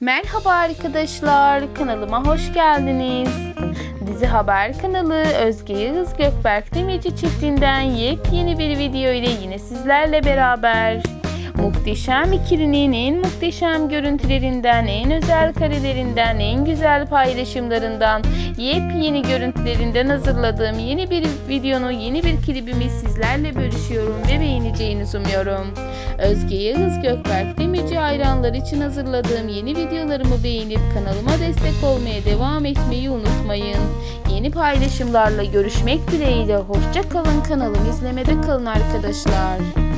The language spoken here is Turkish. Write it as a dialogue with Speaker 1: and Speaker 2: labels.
Speaker 1: Merhaba arkadaşlar, kanalıma hoş geldiniz. Dizi Haber kanalı Özge Yağız Gökberk Demirci çiftinden yepyeni bir video ile yine sizlerle beraber. Muhteşem ikilinin en muhteşem görüntülerinden, en özel karelerinden, en güzel paylaşımlarından, yepyeni görüntülerinden hazırladığım yeni bir videonu, yeni bir klibimi sizlerle bölüşüyorum ve beğeneceğinizi umuyorum. Özge Yağız Gökberk Demirci hayranlar için hazırladığım yeni videolarımı beğenip kanalıma destek olmaya devam etmeyi unutmayın. Yeni paylaşımlarla görüşmek dileğiyle hoşça kalın kanalımı izlemede kalın arkadaşlar.